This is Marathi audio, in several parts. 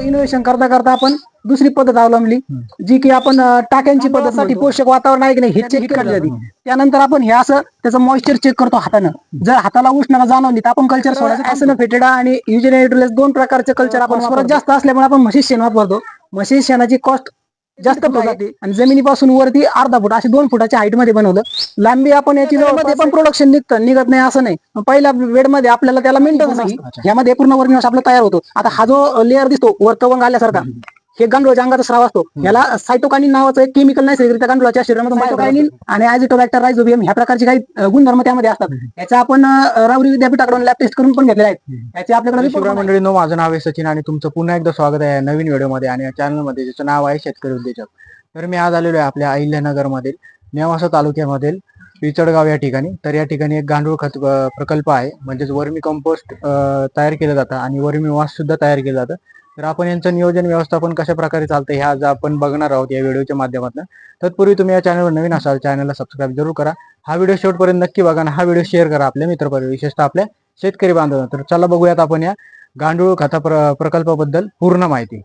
इनोव्हेशन करता करता आपण दुसरी पद्धत अवलंबली जी की आपण टाक्यांची पद्धतीसाठी पोषक वातावरण आहे की नाही हे चेक केली जाते त्यानंतर आपण हे असं त्याचं मॉइश्चर चेक करतो हातानं. जर हाताला उष्णता जाणवली तर आपण कल्चर सोडायचं. असं फेटेडा आणि युजन दोन प्रकारचे कल्चर आपण जास्त असल्यामुळे आपण म्हशीस शेण वापरतो. म्हशीस शेणाची कॉस्ट जास्त जाते. आणि जमिनीपासून वरती अर्धा फूट असे दोन फुटाच्या हाईटमध्ये बनवलं. लांबी आपण याची जवळपास पण प्रोडक्शन निघतं निघत नाही असं नाही. पहिल्या बेडमध्ये आपल्याला त्याला मिनिटच नाही. यामध्ये पूर्ण वर्मिवास आपला तयार होतो. आता हा जो लेअर दिसतो वर तवंग आल्यासारखा. हे गांडूळाच्या अंगाचा स्राव असतो. याला सायटोकानिन नावाचं एक केमिकल नैसर्गिक गांडूळाच्या शरीरामध्ये सायटोकानिन आणि ॲझिटोबॅक्टर रायझोबियम ह्या प्रकारचे काही गुणधर्म त्यामध्ये असतात. याचा आपण रावरी विद्यापीठाकडून लॅब टेस्ट करून पण घेतलेले आहेत याचे आपल्याकडे आहेत. मंडळींनो माझं नाव आहे सचिन आणि तुमचं पुन्हा एकदा स्वागत आहे नवीन व्हिडिओमध्ये आणि या चॅनलमध्ये ज्याचं नाव आहे शेतकरी उद्योजक. तर मी आज आलेलो आहे आपल्या अहिल्यानगरमधील नेवासा तालुक्यामधील पिचडगाव या ठिकाणी. तर या ठिकाणी एक गांडूळ खत प्रकल्प आहे. म्हणजेच वर्मी कंपोस्ट तयार केलं जातं आणि वर्मी वास सुद्धा तयार केलं जातं. तर आपण यांचं नियोजन व्यवस्थापन कशा प्रकारे चालतं हे आज आपण बघणार आहोत या व्हिडिओच्या माध्यमातून. तत्पूर्वी तुम्ही या चॅनलवर नवीन असाल चॅनलला सबस्क्राईब जरूर करा. हा व्हिडिओ शेवटपर्यंत नक्की बघा आणि हा व्हिडिओ शेअर करा आपल्या मित्रपरिवार विशेषतः आपल्या शेतकरी बांधवांना. तर चला बघूयात आपण या गांडूळ खता प्र- प्रकल्पाबद्दल पूर्ण माहिती.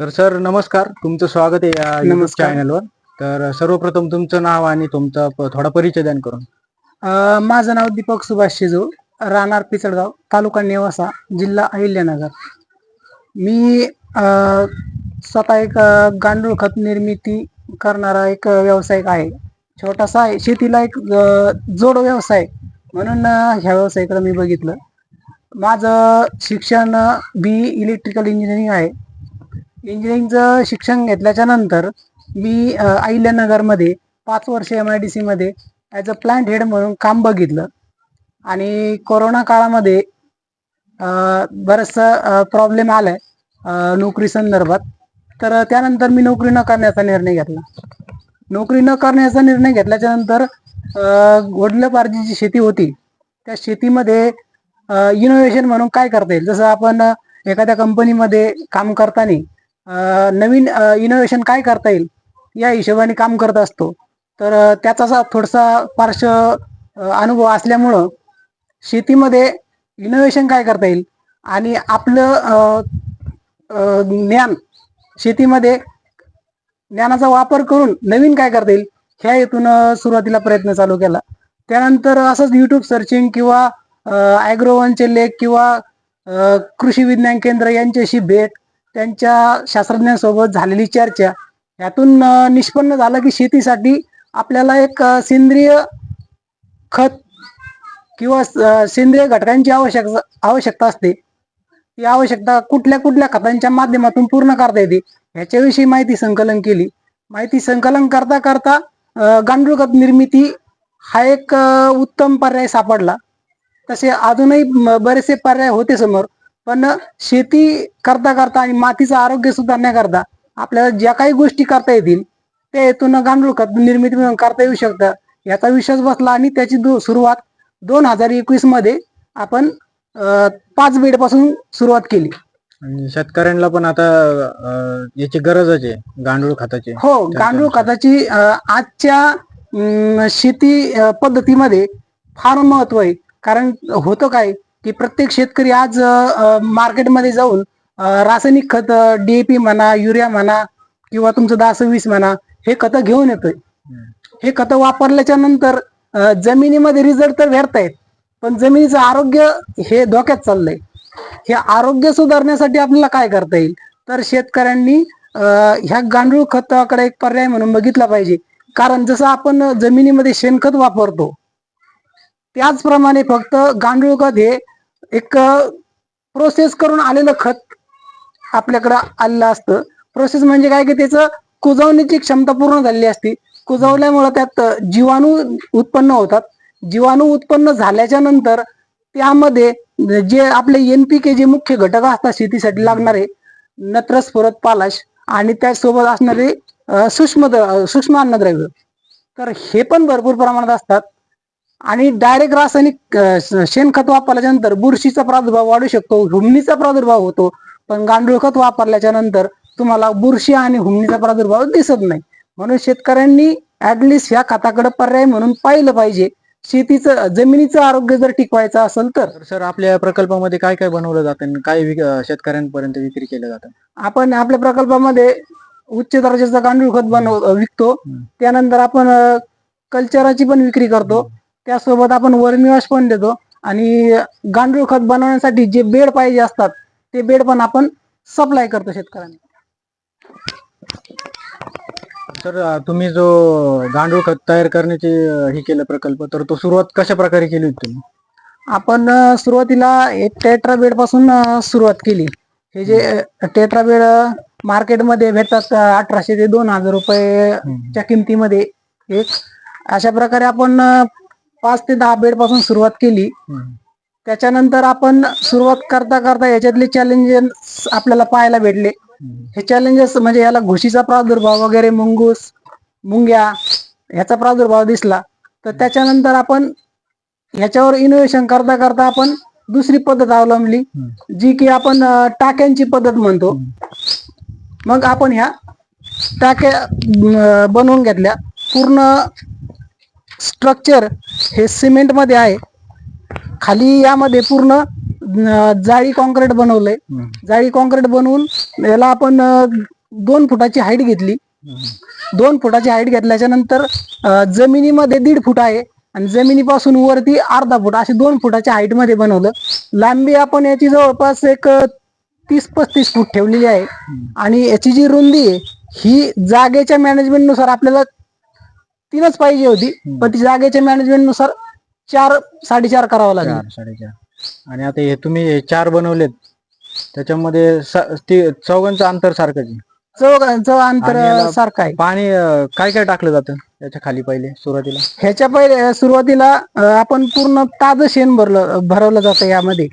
तर सर नमस्कार. तुमचं स्वागत आहे या युट्यूब. चॅनलवर तर सर्वप्रथम तुमचं नाव आणि तुमचा थोडा परिचय द्या करून. माझं नाव दीपक सुभाष शिजू. राहणार पिचडगाव तालुका नेवासा जिल्हा अहिल्यानगर. मी स्वतः एक गांडूळ खत निर्मिती करणारा एक व्यावसायिक आहे. छोटासा आहे शेतीला एक जोड व्यवसाय म्हणून ह्या व्यवसायाकडे मी बघितलं. माझं शिक्षण बी इलेक्ट्रिकल इंजिनिअरिंग आहे. इंजिनिअरिंगचं शिक्षण घेतल्याच्या नंतर मी अहिल्यानगरमध्ये पाच वर्ष एम आय डी सीमध्ये ॲज अ प्लांट हेड म्हणून काम बघितलं. आणि कोरोना काळामध्ये बरंचसं प्रॉब्लेम आलाय नोकरी संदर्भात. तर त्यानंतर मी नोकरी न करण्याचा निर्णय घेतला. नोकरी न करण्याचा निर्णय घेतल्याच्या नंतर वडलोपार्जी जी शेती होती. त्या शेतीमध्ये इनोव्हेशन म्हणून काय करता येईल? जसं आपण एखाद्या कंपनीमध्ये काम करताना नवीन इनोव्हेशन काय करता येईल? या हिशोबाने काम करत असतो. तर त्याचा असा थोडासा पार्श्व अनुभव असल्यामुळं शेतीमध्ये इनोव्हेशन काय करता येईल? आणि आपलं ज्ञान शेतीमध्ये ज्ञानाचा वापर करून नवीन काय करता येईल? ह्या हेतून सुरुवातीला प्रयत्न चालू केला. त्यानंतर असंच युट्यूब सर्चिंग किंवा ॲग्रोवनचे लेख किंवा कृषी विज्ञान केंद्र यांच्याशी भेट त्यांच्या शास्त्रज्ञांसोबत झालेली चर्चा यातून निष्पन्न झालं की शेतीसाठी आपल्याला एक सेंद्रिय खत किंवा सेंद्रिय घटकांची आवश्यक आवश्यकता असते. ती आवश्यकता कुठल्या कुठल्या खतांच्या माध्यमातून पूर्ण करता येते ह्याच्याविषयी माहिती संकलन केली. माहिती संकलन करता करता गांडूळ खत निर्मिती हा एक उत्तम पर्याय सापडला. तसे अजूनही बरेचसे पर्याय होते समोर पण शेती करता करता आणि मातीचं आरोग्य सुधारण्याकरता आपल्याला ज्या काही गोष्टी करता येतील त्या हेतून गांडूळ खत निर्मिती म्हणून करता येऊ शकतं. याचा विश्वास बसला आणि त्याची सुरुवात दोन हजार एकवीसमध्ये आपण अ, पाच बेडपासून सुरुवात केली. आणि शेतकऱ्यांना पण आता अं, याची गरजच आहे गांडूळ खताची. हो गांडूळ खताची अ, आजच्या शेती अ, पद्धतीमध्ये फार महत्त्व आहे. कारण होतं काय की प्रत्येक शेतकरी आज अ, मार्केटमध्ये जाऊन अ, रासायनिक खत डीएपी म्हणा युरिया म्हणा किंवा तुमचं दहा सव्वीस म्हणा हे खतं घेऊन येतोय. हे खतं वापरल्याच्या नंतर जमिनीमध्ये रिझल्ट तर भेटतायत पण जमिनीचं आरोग्य हे धोक्यात चाललंय. हे आरोग्य सुधारण्यासाठी आपल्याला काय करता येईल? तर शेतकऱ्यांनी ह्या गांडूळ खताकडे एक पर्याय म्हणून बघितला पाहिजे. कारण जसं आपण जमिनीमध्ये शेणखत वापरतो त्याचप्रमाणे फक्त गांडूळ खत हे एक प्रोसेस करून आलेलं खत आपल्याकडं आलेलं असतं. प्रोसेस म्हणजे काय की त्याचं कुजवण्याची क्षमता पूर्ण झालेली असते. कुजवल्यामुळे त्यात जीवाणू उत्पन्न होतात. जीवाणू उत्पन्न झाल्याच्यानंतर त्यामध्ये जे आपले एनपीके जे मुख्य घटक असतात शेतीसाठी लागणारे नत्रस्फुरत पालाश आणि त्यासोबत असणारे सूक्ष्म सूक्ष्म अन्नद्रव्य. तर हे पण भरपूर प्रमाणात असतात. आणि डायरेक्ट रासायनिक शेणखत वापरल्याच्या नंतर बुरशीचा प्रादुर्भाव वाढू शकतो हुमणीचा प्रादुर्भाव होतो. पण गांडूळ खत वापरल्याच्या नंतर तुम्हाला बुरशी आणि हुमणीचा प्रादुर्भाव दिसत नाही. म्हणून शेतकऱ्यांनी ऍटलिस्ट ह्या खताकडे पर्याय म्हणून पाहिलं पाहिजे. शेतीचं जमिनीचं आरोग्य जर टिकवायचं असेल तर. सर आपल्या प्रकल्पामध्ये काय काय बनवलं जातं आणि काय विक- अं, शेतकऱ्यांपर्यंत विक्री केलं जातं आपण आपल्या प्रकल्पामध्ये उच्च दर्जाचा गांडूळ खत बनव विकतो. हम्म. त्यानंतर आपण अ, कल्चराची पण विक्री करतो. त्यासोबत आपण वर्मिवाश पण देतो. आणि गांडूळ खत बनवण्यासाठी जे बेड पाहिजे असतात ते बेड पण आपण सप्लाय करतो शेतकऱ्यांना. सर तुम्ही जो गांडूळ खत तयार करण्याचे हे केलं प्रकल्प तर तो सुरुवात कशा प्रकारे केली होती तुम्ही? आपण अ, सुरुवातीला एक टेट्रा बेडपासून अ, सुरुवात केली. हे जे टेट्रा बेड मार्केटमध्ये भेटतात अ, अठराशे ते दोन हजार रुपयेच्या किमतीमध्ये एक. अशा प्रकारे आपण अ, पाच ते दहा बेडपासून सुरुवात केली. त्याच्यानंतर आपण सुरुवात करता करता याच्यातले चॅलेंजेस आपल्याला पाहायला भेटले. हे चॅलेंजेस म्हणजे याला घुशीचा प्रादुर्भाव वगैरे मुंगूस मुंग्या ह्याचा प्रादुर्भाव दिसला. तर त्याच्यानंतर आपण ह्याच्यावर इनोव्हेशन करता करता आपण दुसरी पद्धत अवलंबली जी की आपण टाक्यांची पद्धत म्हणतो. मग आपण ह्या टाक्या बनवून घेतल्या. पूर्ण स्ट्रक्चर हे सिमेंटमध्ये आहे. खाली यामध्ये पूर्ण जाळी कॉन्क्रीट बनवलंय. जाळी कॉन्क्रीट बनवून याला आपण दोन फुटाची हाईट घेतली. दोन फुटाची हाईट घेतल्याच्या नंतर जमिनीमध्ये दीड फूट आहे आणि जमिनीपासून वरती अर्धा फूट असे दोन फुटाच्या हाईटमध्ये बनवलं. लांबी आपण याची जवळपास एक तीस पस्तीस फूट ठेवलेली आहे. आणि याची जी रुंदी आहे ही जागेच्या मॅनेजमेंटनुसार आपल्याला तीनच पाहिजे होती. पण ती जागेच्या मॅनेजमेंटनुसार चार साडेचार करावं लागेल. आणि आता हे तुम्ही हे चार बनवलेत. त्याच्यामध्ये स- ते चौघांचं अंतर सारखंच आहे. चौघांचं अंतर आणि याला सारखं आहे. पाणी अं, काय काय टाकलं जातं त्याच्याखाली पहिले सुरुवातीला? ह्याच्या पहिले सुरुवातीला अं, आपण पूर्ण ताजं शेण भरलं भरवलं जातं यामध्ये.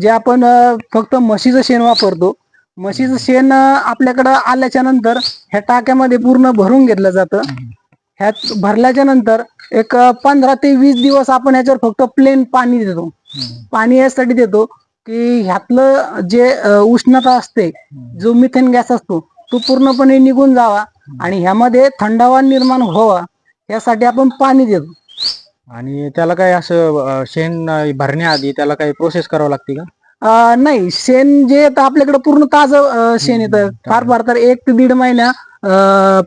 जे आपण अं, फक्त म्हशीचं शेण वापरतो. म्हशीचं शेण अं, आपल्याकडं आल्याच्यानंतर ह्या टाक्यामध्ये पूर्ण भरून घेतलं जातं. ह्यात भरल्याच्या नंतर एक पंधरा ते वीस दिवस आपण याच्यावर फक्त प्लेन पाणी देतो. पाणी यासाठी देतो की ह्यातलं जे उष्णता असते जो मिथेन गॅस असतो तो पूर्णपणे निघून जावा आणि ह्यामध्ये थंडावा निर्माण व्हावा यासाठी आपण पाणी देतो. आणि त्याला काय असं शेण भरण्याआधी त्याला काही प्रोसेस करावं लागते का? नाही शेण जे येतं आपल्याकडे पूर्ण ताजं शेण येतं. फार फार तर एक ते दीड महिन्या अं,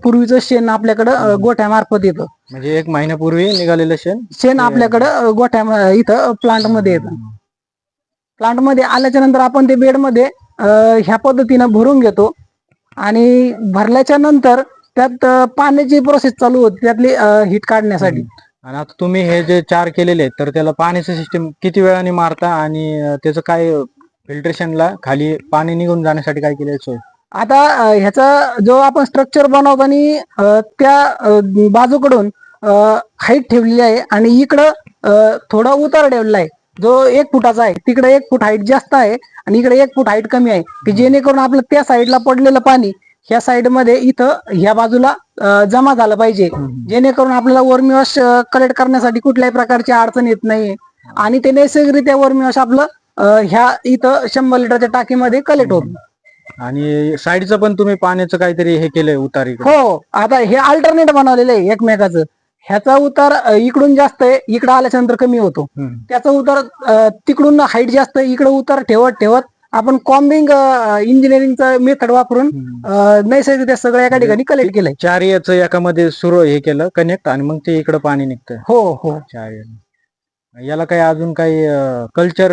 पूर्वीचं शेण आपल्याकडं गोठ्यामार्फत येतं. म्हणजे एक महिन्यापूर्वी निघालेलं शेण? शेण आपल्याकडं गोठ्या इथं प्लांटमध्ये येतं. प्लांटमध्ये आल्याच्यानंतर आपण ते बेडमध्ये ह्या पद्धतीनं भरून घेतो. आणि भरल्याच्या नंतर त्यात पाण्याची प्रोसेस चालू होते त्यातली हिट काढण्यासाठी. आणि आता तुम्ही हे जे चार केलेले तर त्याला पाण्याचं सिस्टम किती वेळाने मारता आणि त्याचं काय फिल्ट्रेशनला खाली पाणी निघून जाण्यासाठी काय केलं सोय? आता ह्याचा जो आपण स्ट्रक्चर बनवताना त्या बाजूकडून हाईट ठेवलेली आहे आणि इकडं थोडा उतार ठेवलेला आहे. जो एक फुटाचा आहे तिकडे एक फूट हाईट जास्त आहे आणि इकडे एक फूट हाईट कमी आहे. की जेणेकरून आपलं त्या साईडला पडलेलं पाणी ह्या साईडमध्ये इथं ह्या बाजूला जमा झालं पाहिजे. जेणेकरून आपल्याला वर्मीवॉश कलेक्ट करण्यासाठी कुठल्याही प्रकारची अडचण येत नाही. आणि ते नैसर्गिकरित्या वर्मीवॉश आपलं ह्या इथं शंभर लिटरच्या टाकीमध्ये कलेक्ट होत. आणि साईडचं पण तुम्ही पाण्याचं काहीतरी हे केलंय उतार हो आता हे अल्टरनेट बनवलेलं आहे एकमेकाचं. ह्याचा उतार इकडून जास्त आहे इकडं आल्याच्यानंतर कमी होतो. त्याचा उतार तिकडून हाईट जास्त आहे इकडे उतार ठेवत ठेवत आपण कॉम्बिंग इंजिनिअरिंगचा मेथड वापरून नैसर्गिक सगळं एका ठिकाणी कलेक्ट केलंय. चार याचं एकामध्ये सुरू हे केलं कनेक्ट आणि मग ते इकडं पाणी निघतं हो हो. चार यानं. याला काही अजून काही कल्चर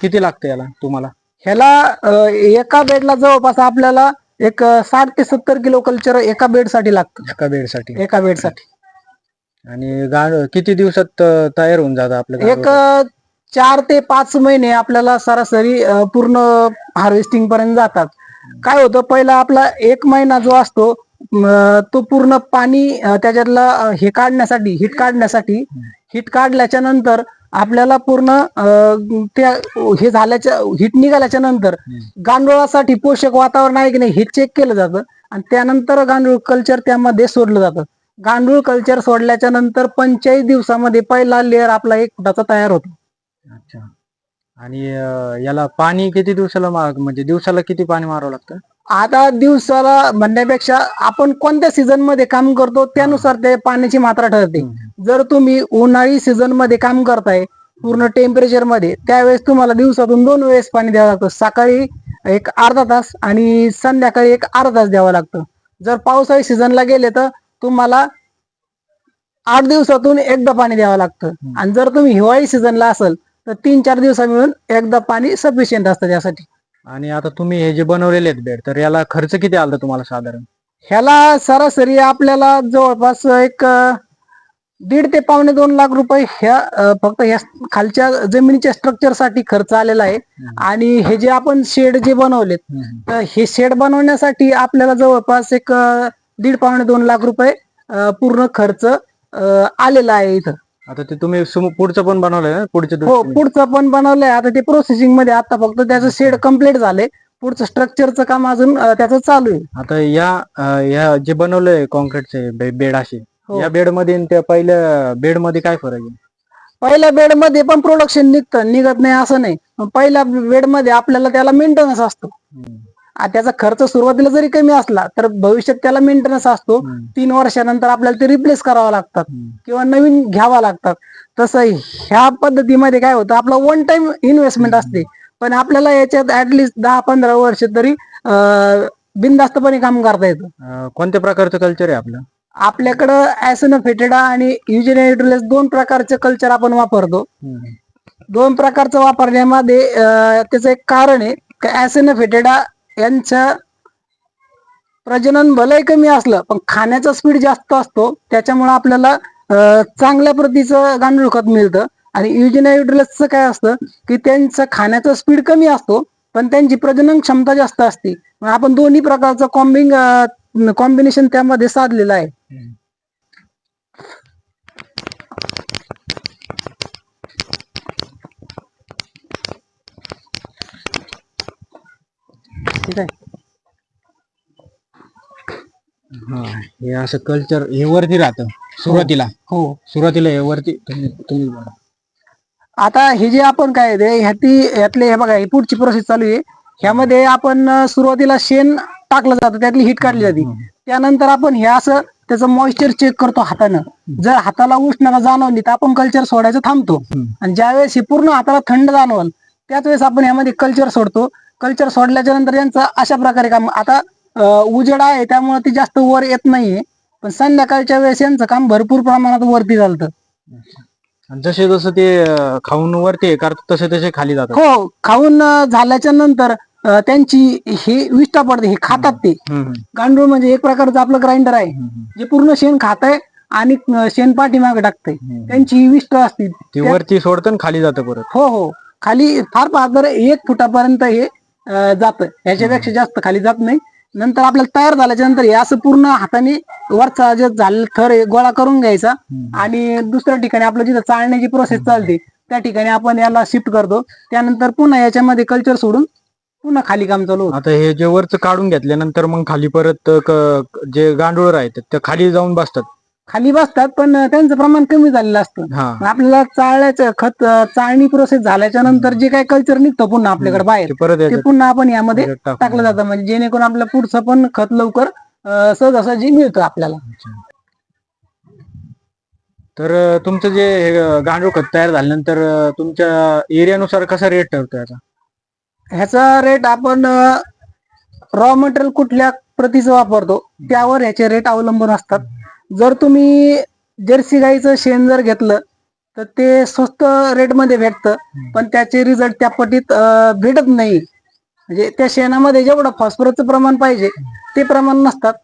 किती लागतं याला तुम्हाला? ह्याला एका बेडला जवळपास आपल्याला एक साठ ते सत्तर किलो कल्चर एका बेडसाठी लागतं. एका बेडसाठी. एका बेडसाठी आणि गाड किती दिवसात अं, तयार होऊन जातं आपलं एक अं, चार ते पाच महिने आपल्याला सरासरी अं, पूर्ण हार्वेस्टिंग पर्यंत जातात. काय होतं पहिला आपला एक महिना जो असतो म, तो पूर्ण पाणी अं, त्याच्यातला अं, हे काढण्यासाठी हिट काढण्यासाठी हिट काढल्याच्या नंतर आपल्याला पूर्ण अं, त्या हे झाल्याच्या हिट निघाल्याच्या नंतर गांडुळासाठी पोषक वातावरण आहे की नाही हे चेक केलं जातं. आणि त्यानंतर गांडूळ कल्चर त्यामध्ये सोडलं जातं. गांडूळ कल्चर सोडल्याच्या नंतर पंचेचाळीस दिवसामध्ये पहिला लेअर आपला एक फुटाचा तयार होतो. अच्छा. आणि अं, याला पाणी किती दिवसाला मार म्हणजे दिवसाला किती पाणी मारावं लागतं? आता दिवसाला म्हणण्यापेक्षा आपण कोणत्या सीझनमध्ये काम करतो त्यानुसार ते पाण्याची मात्रा ठरते. जर तुम्ही उन्हाळी सीझनमध्ये काम करताय पूर्ण टेम्परेचरमध्ये त्यावेळेस तुम्हाला दिवसातून दोन वेळेस पाणी द्यावं लागतं. सकाळी एक अर्धा तास आणि संध्याकाळी एक अर्धा तास द्यावं लागतं. जर पावसाळी सीझनला गेले तर तुम्हाला आठ दिवसातून एकदा पाणी द्यावं लागतं. आणि जर तुम्ही हिवाळी सीझनला असेल तर तीन चार दिवसा मिळून एकदा पाणी सफिशियंट असतं त्यासाठी. आणि आता तुम्ही हे जे बनवलेले आहेत बेड तर याला खर्च किती आला तुम्हाला साधारण? ह्याला सरासरी आपल्याला जवळपास एक दीड ते पावणे दोन लाख रुपये ह्या फक्त ह्या खालच्या जमिनीच्या स्ट्रक्चरसाठी खर्च आलेला आहे. आणि हे जे आपण शेड जे बनवलेत तर हे शेड बनवण्यासाठी आपल्याला जवळपास एक दीड पावणे दोन लाख रुपये पूर्ण खर्च आलेला आहे इथं. आता ते तुम्ही पुढचं पण बनवलंय ना? पुढच्या हो? पुढचं पण बनवलंय. आता ते प्रोसेसिंगमध्ये आता फक्त त्याचं शेड कंप्लीट झालंय. पुढचं स्ट्रक्चरचं काम अजून त्याचं चालू आहे. आता या या जे बनवलंय कॉन्क्रीटचे बेड असे. या बेडमध्ये आणि त्या पहिल्या बेडमध्ये काय फरक आहे? पहिल्या बेडमध्ये पण प्रोडक्शन निघतं निघत नाही असं नाही. पण पहिल्या बेडमध्ये आपल्याला त्याला मेंटेनन्स असतो. आ, त्याचा खर्च सुरुवातीला जरी कमी असला तर भविष्यात त्याला मेंटेनन्स असतो. तीन वर्षानंतर आपल्याला ते रिप्लेस करावं लागतात. किंवा नवीन घ्यावा लागतात. तसं ह्या पद्धतीमध्ये काय होतं आपलं वन टाइम इन्व्हेस्टमेंट असते. पण आपल्याला याच्यात ऍटलिस्ट दहा पंधरा वर्ष तरी अं, बिनधास्तपणे काम करता येतं. कोणत्या प्रकारचं कल्चर आहे आपलं? आपल्याकडं ऍसोनोफेटेडा आणि युजेनेट्रुलेस दोन प्रकारचे कल्चर आपण वापरतो. दोन प्रकारचं वापरण्यामध्ये त्याचं एक कारण आहे की फेटेडा यांचं प्रजनन भलंही कमी असलं पण खाण्याचा स्पीड जास्त असतो त्याच्यामुळे आपल्याला चांगल्या प्रतीचं गांडूळ खत मिळतं. आणि युजिनायुड्रलसचं काय असतं की त्यांचं खाण्याचा स्पीड कमी असतो पण त्यांची प्रजनन क्षमता जास्त असते. आपण दोन्ही प्रकारचं कॉम्बिंग कॉम्बिनेशन त्यामध्ये साधलेलं आहे. ठीक आहे? हा हे असं कल्चर हे वरती राहतं सुरुवातीला. हो सुरुवातीला हे वरती तुम्ही तुम्ही. आता हे जे आपण काय ते ह्याती ह्यातले हे बघा ही पुढची प्रोसेस चालू आहे. ह्यामध्ये आपण सुरुवातीला शेण टाकलं जातं त्यातली हीट काढली जाते. त्यानंतर आपण हे असं त्याचं मॉइश्चर चेक करतो हातानं. जर हाताला उष्णता जाणवली तर आपण कल्चर सोडायचं थांबतो. आणि ज्यावेळेस हे पूर्ण हाताला थंड जाणवल त्याच वेळेस आपण यामध्ये कल्चर सोडतो. कल्चर सोडल्याच्या नंतर यांचं अशा प्रकारे काम आता उजेड आहे त्यामुळे ते जास्त वर येत नाहीये. पण संध्याकाळच्या वेळेस यांचं काम भरपूर प्रमाणात वरती चालतं. जसे जसं ते खाऊन वरती करतात तसे तसे खाली जातात. हो खाऊन झाल्याच्यानंतर अं, त्यांची ही विष्ठा पडते हे खातात ते. गांडूळ म्हणजे एक प्रकारचं आपलं ग्राइंडर आहे. जे पूर्ण शेण खात आणि अं, शेण पाठीमागे टाकतंय. त्यांची ही विष्ठ असते. ते वरती सोडतं आणि खाली जातं परत. हो हो. खाली फार फार तर एक फुटापर्यंत हे जात. ह्याच्यापेक्षा जास्त खाली जात नाही. नंतर आपल्याला तयार झाल्याच्यानंतर हे असं पूर्ण हाताने वरचा जे झालेलं थर आहे गोळा करून घ्यायचा. आणि दुसऱ्या ठिकाणी आपलं जिथं चाळण्याची प्रोसेस चालते त्या ठिकाणी आपण याला शिफ्ट करतो. त्यानंतर पुन्हा याच्यामध्ये कल्चर सोडून पुन्हा खाली काम चालू होतं. आता हे जे वरच काढून घेतल्यानंतर मग खाली परत क- जे गांडूळ आहेत ते खाली जाऊन बसतात. खाली बसतात पण त्यांचं प्रमाण कमी झालेलं असतं. हा. मग आपल्याला चाळण्याचं खत अं, चाळणी प्रोसेस झाल्याच्यानंतर जे काही कल्चर निघतं पुन्हा आपल्याकडे बाहेर ते परत ते याच्यात पुन्हा आपण यामध्ये टाकून टाकलं जातं. म्हणजे जेणेकरून आपलं पुढचं पण खत लवकर अं, सहजासहजी मिळतं आपल्याला. तर अं, तुमचं जे हे, अं, गांडूळ खत तयार झाल्यानंतर अं, तुमच्या एरियानुसार कसा रेट ठरतो याचा ह्याचा रेट आपण रॉ मटेरियल कुठल्या प्रतीचं वापरतो त्यावर ह्याचे रेट अवलंबून असतात. जर तुम्ही जर्सी गाईचं शेण जर घेतलं तर ते स्वस्त रेटमध्ये भेटतं पण त्याचे रिझल्ट त्या पटीत भेटत नाही. म्हणजे त्या शेणामध्ये जेवढं फॉस्फरसचं प्रमाण पाहिजे ते प्रमाण नसतात.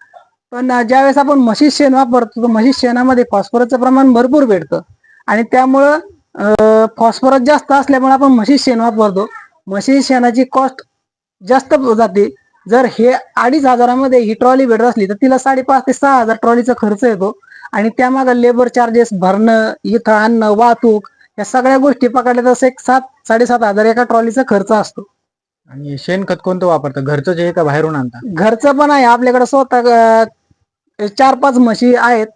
पण ज्यावेळेस आपण म्हशीस शेण वापरतो तर म्हशीस शेणामध्ये फॉस्फरसचं प्रमाण भरपूर भेटतं. आणि त्यामुळं फॉस्फरस जास्त असल्यामुळे आपण म्हशीस शेण वापरतो. म्हशीस शेणाची कॉस्ट जास्त जाते. जर हे अडीच हजारामध्ये ही ट्रॉली भेटत असली तर तिला साडेपाच ते सहा हजार ट्रॉलीचा खर्च येतो. आणि त्यामागे लेबर चार्जेस भरणं इथं आणणं वाहतूक या सगळ्या गोष्टी पकडल्या तर एक सात साडेसात हजार एका ट्रॉलीचा खर्च असतो. आणि शेणखत कोणतं वापरतं? घरचं जे का बाहेरून आणता? घरचं पण आहे. आपल्याकडे स्वतः चार पाच म्हशी आहेत.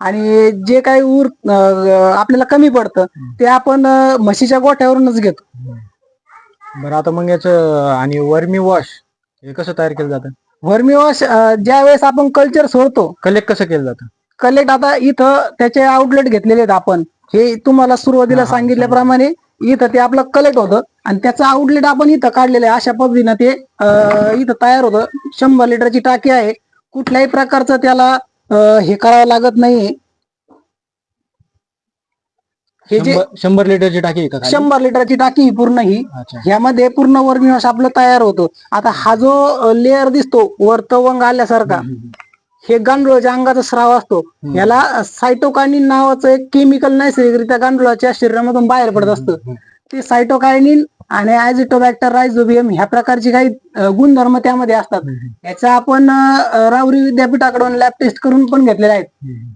आणि जे काही ऊर अं, आपल्याला कमी पडतं ते आपण म्हशीच्या गोठ्यावरूनच घेतो. बरं आता मग याचं आणि वर्मी वॉश हे कसं तयार केलं जातं? व्हर्मी वॉश ज्या वेळेस आपण कल्चर सोडतो कलेक्ट कसं केलं जातं? कलेक्ट आता इथं त्याचे आउटलेट घेतलेले आहेत आपण. हे तुम्हाला सुरुवातीला सांगितल्याप्रमाणे इथं ते आपलं कलेक्ट होतं. आणि त्याचं आउटलेट आपण इथं काढलेलं आहे. अशा पद्धतीनं ते इथं तयार होतं. शंभर लिटरची टाकी आहे. कुठल्याही प्रकारचं त्याला हे करावं लागत नाही हे जे शंभर- शंभर लिटरची टाकी आहे का खाली? शंभर लिटरची टाकी ही पूर्ण ही अच्छा. ह्यामध्ये पूर्ण वर्मिवाश आपलं तयार होतो. आता हा जो लेअर दिसतो वर तवंग आल्यासारखा. हे गांडुळाच्या अंगाचा स्राव असतो. याला सायटोकायनिन नावाचं एक केमिकल नैसर्गिकरित्या गांडुळाच्या शरीरामधून बाहेर पडत असतं. ते सायटोकायनिन आणि ॲझिटोबॅक्टर रायझोबियम ह्या प्रकारची काही अ, गुणधर्म त्यामध्ये असतात. याचा आपण अ, राहुरी विद्यापीठाकडून लॅब टेस्ट करून पण घेतलेले आहेत.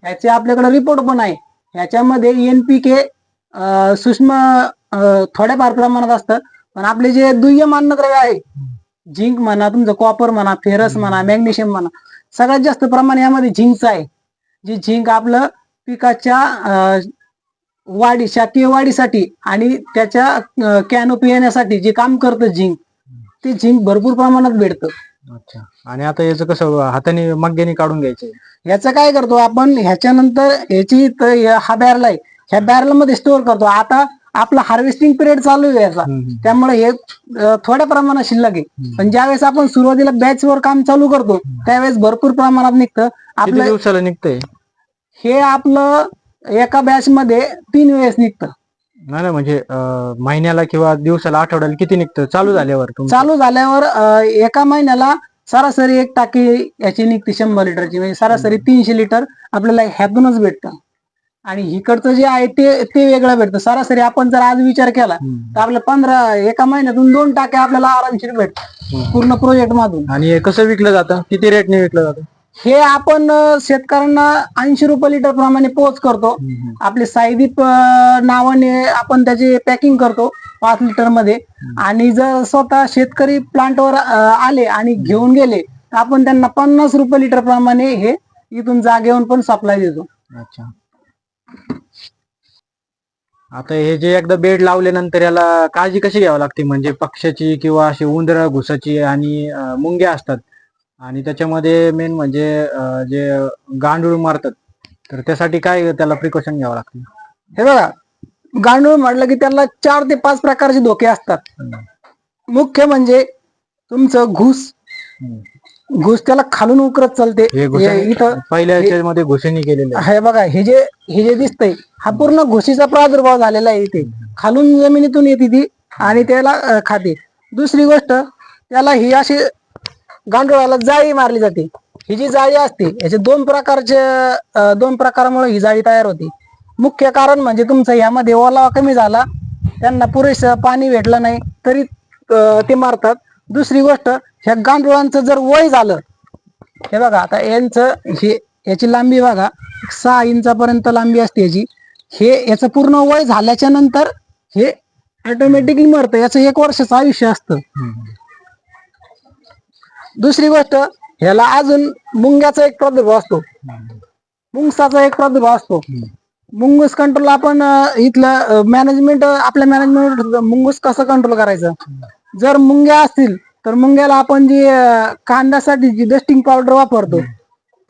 याचे आपल्याकडे रिपोर्ट पण आहे. याच्यामध्ये एनपीके सूक्ष्म थोड्याफार प्रमाणात असतं पण आपले जे दुय्यम अन्नद्रव्य आहे झिंक म्हणा तुमचं कॉपर म्हणा फेरस म्हणा मॅग्नेशियम म्हणा सगळ्यात जास्त प्रमाण यामध्ये झिंकचं आहे. जे झिंक आपलं पिकाच्या वाढी शाकीय वाढीसाठी आणि त्याच्या कॅनोपी येण्यासाठी जे काम करतं झिंक ते झिंक भरपूर प्रमाणात भेटतं. अच्छा. आणि आता याचं कसं हाताने मग्ग्याने काढून घ्यायचंय ह्याचं काय करतो आपण ह्याच्यानंतर ह्या- हा बॅरल आहे. ह्या बॅरलमध्ये स्टोअर करतो. आता आपला हार्वेस्टिंग पिरियड चालू आहे याचा. त्यामुळे हे थोड्या प्रमाणात शिल्लक आहे. पण ज्यावेळेस आपण सुरुवातीला बॅच वर काम चालू करतो त्यावेळेस भरपूर प्रमाणात निघतं. किती आपलं दिवसाला निघतंय? हे आपलं एका बॅच मध्ये तीन वेळेस निघतं. नाही म्हणजे महिन्याला किंवा दिवसाला आठवड्याला किती निघतं? चालू झाल्यावर? चालू झाल्यावर एका महिन्याला सरासरी एक टाकी याची निघते शंभर लिटरची म्हणजे सरासरी तीनशे लिटर आपल्याला ह्यातूनच भेटतं. आणि इकडचं जे आहे ते ते वेगळं भेटतं. सरासरी आपण जर आज विचार केला. तर आपल्या पंधरा एका महिन्यातून दोन टाक्या आपल्याला आरामशीर भेटतात. हम्म. पूर्ण प्रोजेक्ट मधून. आणि हे कसं विकलं जातं? किती रेटने विकलं जातं? हे आपण शेतकऱ्यांना ऐंशी रुपये लिटर प्रमाणे पोच करतो. आपले साईदीप अ, नावाने आपण त्याची पॅकिंग करतो पाच लिटरमध्ये. आणि जर स्वतः शेतकरी प्लांटवर आले आणि घेऊन गेले तर आपण त्यांना पन्नास रुपये लिटर प्रमाणे हे इथून जागेवरून पण सप्लाय देतो. अच्छा. आता हे जे एकदा बेड लावल्यानंतर याला काळजी कशी घ्यावी लागते? म्हणजे पक्ष्याची किंवा अशी उंदर घुसाची आणि मुंग्या असतात. आणि त्याच्यामध्ये मेन म्हणजे जे गांडूळ मारतात. तर त्यासाठी काय त्याला प्रिकॉशन घ्यावं लागते? हे बघा गांडूळ म्हटलं की त्याला चार ते पाच प्रकारचे धोके असतात. मुख्य म्हणजे तुमचं घुस. घुस त्याला खालून उकरत चालते. हे हे इथं पहिल्या याच्यामध्ये घुसणी केलेले हे बघा हे जे हे जे दिसतंय हा पूर्ण घुशीचा प्रादुर्भाव झालेला आहे इथे. खालून जमिनीतून येते ती आणि त्याला अं, खाते. दुसरी गोष्ट त्याला ही अशी गांडुळाला जाळी मारली जाते. ही जी जाळी असते याचे दोन प्रकारचे अं, दोन प्रकारामुळे ही जाळी तयार होते. मुख्य कारण म्हणजे तुमचं यामध्ये ओलावा कमी झाला त्यांना पुरेसं पाणी भेटलं नाही तरी अं, ते मारतात. दुसरी गोष्ट ह्या गांडुळांचं जर वय झालं हे बघा आता यांचं हे याची लांबी बघा सहा इंचापर्यंत लांबी असते याची. हे याचं पूर्ण वय झाल्याच्यानंतर हे ऑटोमॅटिकली मरतं. याचं एक वर्षाचं आयुष्य असतं. दुसरी गोष्ट ह्याला अजून मुंग्याचा एक प्रादुर्भाव असतो. मुंगसाचा एक प्रादुर्भाव असतो. मुंगूस कंट्रोल आपण इथलं मॅनेजमेंट आपल्या मॅनेजमेंट मुंगूस कसं कंट्रोल करायचं? जर मुंग्या असतील तर मुंग्याला आपण जी अं, कांद्यासाठी जी डस्टिंग पावडर वापरतो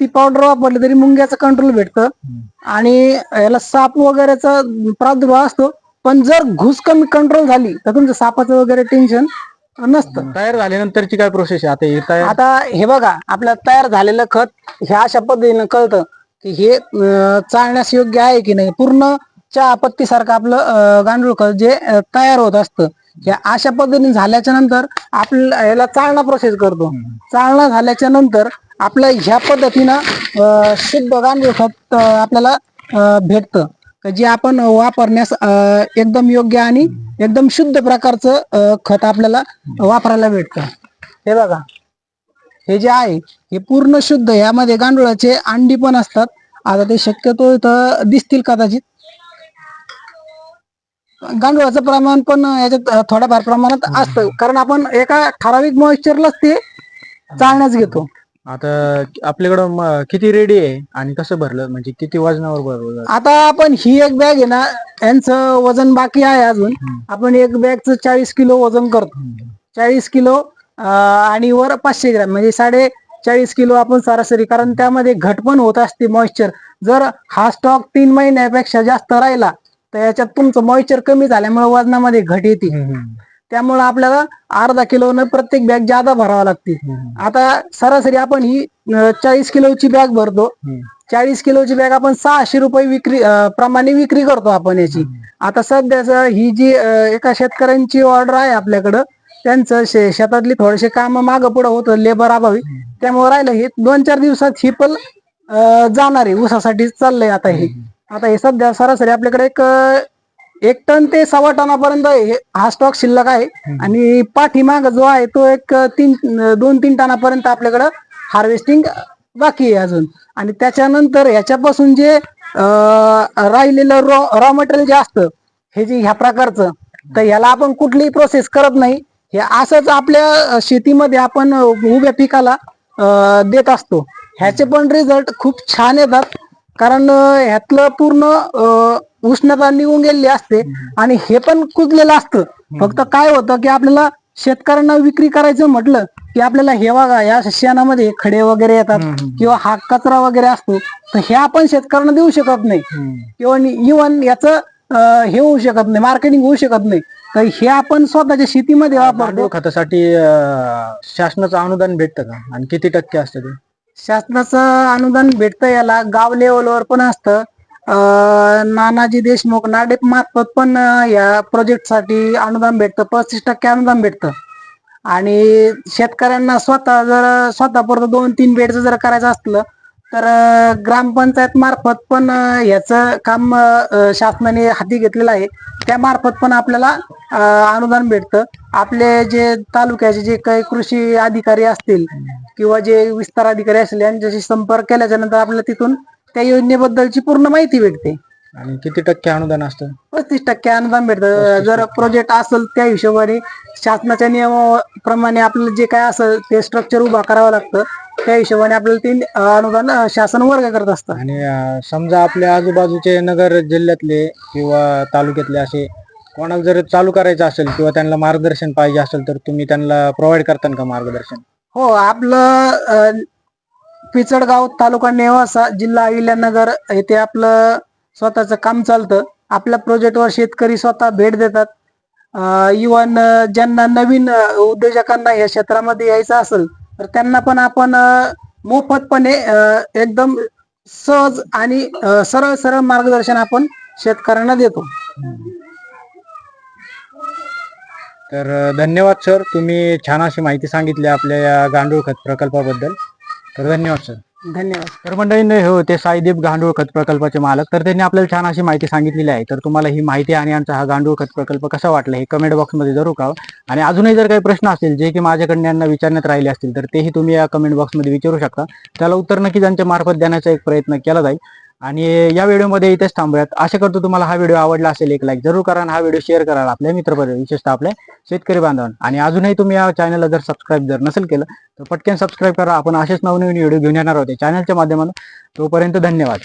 ती पावडर वापरली तरी मुंग्याचं कंट्रोल भेटतं. आणि याला साप वगैरेचा प्रादुर्भाव असतो. पण जर घुस कमी कंट्रोल झाली तर तुमचं सापाचं वगैरे टेन्शन नसतं. तयार झाल्यानंतरची काय प्रोसेस आहे? आता हे तयार आता हे बघा आपलं तयार झालेलं खत ह्या अशा पद्धतीनं कळतं की हे अं, चालण्यास योग्य आहे की नाही? पूर्ण चहा पत्ती सारखं आपलं अं, गांडूळ खत जे अं, तयार होत असतं. ह्या अशा पद्धतीने झाल्याच्यानंतर आपल्याला याला चालना प्रोसेस करतो. चालना झाल्याच्यानंतर आपलं ह्या पद्धतीनं शुद्ध गांडूळ खत आपल्याला भेटतं. जे आपण वापरण्यास एकदम योग्य आणि एकदम शुद्ध प्रकारचं खत आपल्याला वापरायला भेटतं. हे बघा. हे जे आहे हे पूर्ण शुद्ध. यामध्ये गांडुळाचे अंडी पण असतात. आता ते शक्यतो इथं दिसतील कदाचित. गांडुळाचं प्रमाण पण याच्यात थोड्याफार प्रमाणात असतं. कारण आपण एका ठराविक मॉइश्चरलाच ते चालण्यास घेतो. आता आपल्याकडं म- किती रेडी आहे आणि कसं भरलं? म्हणजे किती वजनावर भरलं? आता आपण ही एक बॅग आहे ना यांचं वजन बाकी आहे अजून. आपण एक बॅगचं चाळीस किलो वजन करतो. चाळीस किलो अं, आणि वर पाचशे ग्रॅम म्हणजे साडे चाळीस किलो आपण सरासरी. कारण त्यामध्ये घट पण होत असते मॉइश्चर जर हा स्टॉक तीन महिन्यापेक्षा जास्त राहिला तर याच्यात तुमचं मॉइश्चर कमी झाल्यामुळे वजनामध्ये घट येते. त्यामुळे आपल्याला अर्धा किलोनं प्रत्येक बॅग जादा भरावा लागते. आता सरासरी आपण ही चाळीस किलोची बॅग भरतो. चाळीस किलोची बॅग आपण सहाशे रुपये विक्री प्रमाणे विक्री करतो आपण याची. आता सध्याच ही जी एका शेतकऱ्यांची ऑर्डर आहे आपल्याकडं त्यांचं शे- शेतातली थोडेसे काम मागं पुढं होतं लेबर अभावी. त्यामुळे राहिलं हे दोन चार दिवसात ही पण अं, जाणार आहे. ऊसासाठी चाललंय आता हे. आता हे सध्या सरासरी आपल्याकडे एक एक टन ते सव्वा टनापर्यंत हे- हा स्टॉक शिल्लक आहे. आणि पाठीमाग जो आहे तो एक तीन दोन तीन टनापर्यंत आपल्याकडं हार्वेस्टिंग बाकी आहे अजून. आणि त्याच्यानंतर ह्याच्यापासून जे अं, राहिलेलं रॉ रॉ मटेरियल जे असतं हे जे ह्या प्रकारचं तर ह्याला आपण कुठलीही प्रोसेस करत नाही. हे असंच आपल्या अं, शेतीमध्ये आपण अं, उभ्या पिकाला अं, देत असतो. ह्याचे पण रिझल्ट खूप छान येतात. कारण ह्यातलं पूर्ण उष्णता निघून गेलेली असते आणि हे पण कुजलेलं असतं. फक्त काय होतं की आपल्याला शेतकऱ्यांना विक्री करायचं म्हटलं की आपल्याला हे बघा या शेणामध्ये खडे वगैरे येतात किंवा हा कचरा वगैरे असतो तर हे आपण शेतकऱ्यांना देऊ शकत नाही. किंवा इव्हन याचं हे होऊ शकत नाही मार्केटिंग होऊ शकत नाही. तर हे आपण स्वतःच्या शेतीमध्ये वापरतो. खतासाठी शासनाचं अनुदान भेटतं का? आणि किती टक्के असतं ते? शासनाचं अनुदान भेटतं याला. गाव लेवलवर पण असतं. अं, नानाजी देशमुख नाडेप मार्फत पण या प्रोजेक्टसाठी अनुदान भेटतं. पस्तीस टक्के अनुदान भेटतं. आणि शेतकऱ्यांना स्वतः जर स्वतः परत दोन तीन बेडचं जर करायचं असलं तर ग्रामपंचायत मार्फत पण अं, याचं काम शासनाने हाती घेतलेलं आहे. त्या मार्फत पण आपल्याला अनुदान भेटतं. आपले जे तालुक्याचे जे काही कृषी अधिकारी असतील किंवा जे विस्तार अधिकारी असतील यांच्याशी संपर्क केल्याच्यानंतर आपल्याला तिथून त्या योजनेबद्दलची पूर्ण माहिती भेटते. आणि किती टक्के अनुदान असतं? पस्तीस टक्के अनुदान भेटतं. जर प्रोजेक्ट असेल त्या हिशोबाने शासनाच्या नियमाप्रमाणे आपल्याला जे काय असेल ते स्ट्रक्चर उभा करावं लागतं. त्या हिशोबाने आपल्याला ते अनुदान शासन वर्ग करत असतं. आणि समजा आपल्या आजूबाजूचे नगर जिल्ह्यातले किंवा तालुक्यातले असे कोणाला जर चालू करायचं असेल किंवा त्यांना मार्गदर्शन पाहिजे असेल तर तुम्ही त्यांना प्रोव्हाइड करता का मार्गदर्शन? हो आपलं पिचडगाव तालुका नेवासा जिल्हा अहिल्यानगर येथे आपलं स्वतःचं काम चालतं. आपल्या प्रोजेक्टवर शेतकरी स्वतः भेट देतात. इवन ज्यांना नवीन उद्योजकांना या क्षेत्रामध्ये यायचं असेल तर त्यांना पण आपण मोफतपणे एकदम सहज आणि सरळ सरळ मार्गदर्शन आपण शेतकऱ्यांना देतो. तर धन्यवाद सर. तुम्ही छान अशी माहिती सांगितली आपल्या या गांडूळ खत प्रकल्पाबद्दल. तर धन्यवाद सर. धन्यवाद. तर मंडळींनो हो ते साईदीप गांडूळ खत प्रकल्पाचे मालक. तर त्यांनी आपल्याला छान अशी माहिती सांगितलेली आहे. तर तुम्हाला ही माहिती आणि आमचा हा गांडूळ खत प्रकल्प कसा वाटला हे कमेंट बॉक्समध्ये जरूर कळवा. आणि अजूनही जर काही प्रश्न असतील जे की माझ्याकडनं यांना विचारण्यात राहिले असतील तर तेही तुम्ही या कमेंट बॉक्समध्ये विचारू शकता. त्याला उत्तर नक्की त्यांच्या मार्फत देण्याचा एक प्रयत्न केला जाईल. आणि या व्हिडिओमध्ये इथेच थांबूयात. आशा करतो तुम्हाला हा व्हिडिओ आवडला असेल एक लाईक जरूर करा आणि हा व्हिडिओ शेअर करा आपल्या मित्रपरिवार विशेषतः आपल्या शेतकरी बांधवांना. आणि अजूनही तुम्ही या चॅनलला जर सबस्क्राईब जर नसेल केलं तर पटकन सबस्क्राईब करा. आपण असेच नवनवीन व्हिडिओ घेऊन येणार आहोत चॅनलच्या माध्यमातून. तोपर्यंत धन्यवाद.